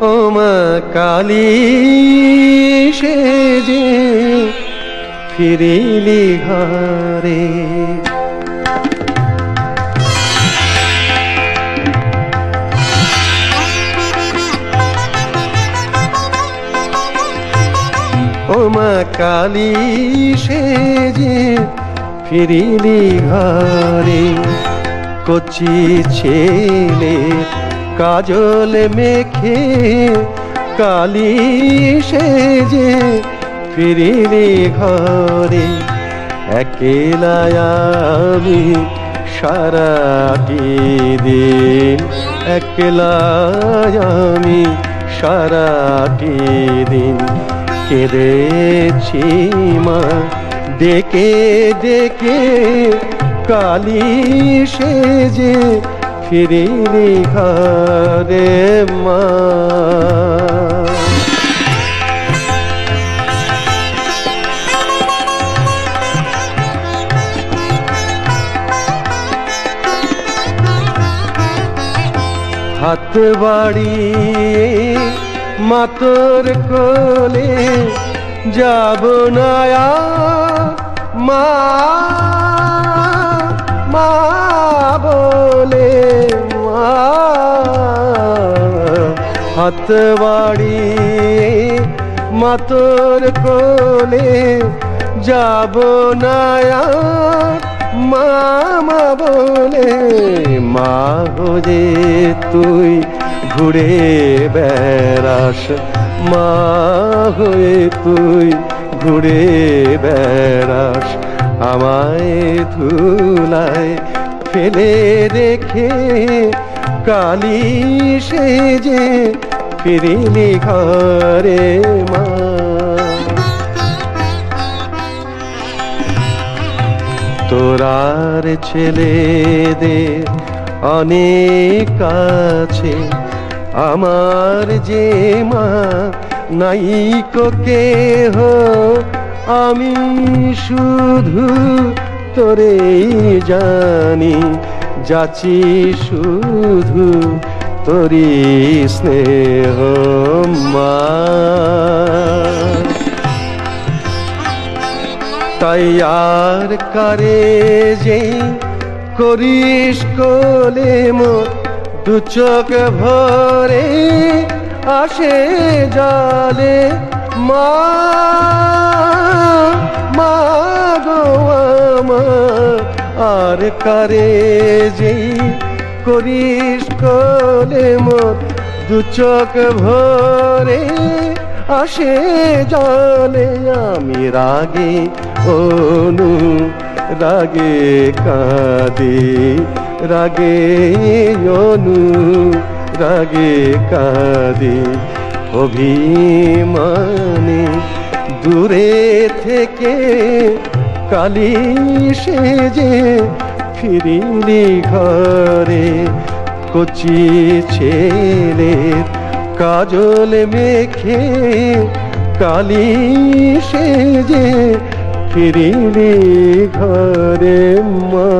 ও মা কালী সেজে ফিরিলি ঘরে। ও মা কালী সেজে ফিরিলি ঘরে। কচি ছেলে কাজল মেখে কালী সেজে ফিরিলি ঘরে, একেলা আমি সারাটি দিন, একলা আমি সারাটি দিন কেঁদেছি মা, ডেকে ডেকে কালী সেজে ফিরিলি ঘরে মা। হাত বাড়িয়ে মাতর কোলে যাব না মা। হাত বাড়িয়ে মাতর কোলে যাব না মামা বলে মা যে তুই ঘুরে বেড়াস মা হয়ে তুই ঘুরে বেড়াস, আমায় ধুলায় ফেলে রেখে কালি সেজে ফিরিলি ঘরে মা। তোরার ছেলেদের অনেক কাছে আমার যে মা নাইকো কেহ। আমি শুধু তোরেই জানি যাচি শুধু তোরি স্নেহ মা। কারে যেই করিস কোলে মোর দু ভরে আসে জালে মা মা। আর কারে যেই করিস কোলে মোর দু চোখ ভরে আসে জলে আমি রাগে অনু রাগে কাঁদে, রাগে অনু রাগে কাঁদে। অভিমানে দূরে থেকে কালি সেজে ফিরিলি ঘরে কচি ছেলের কাজল মেখে কালি সেজে ফিরিলি ঘরে মা।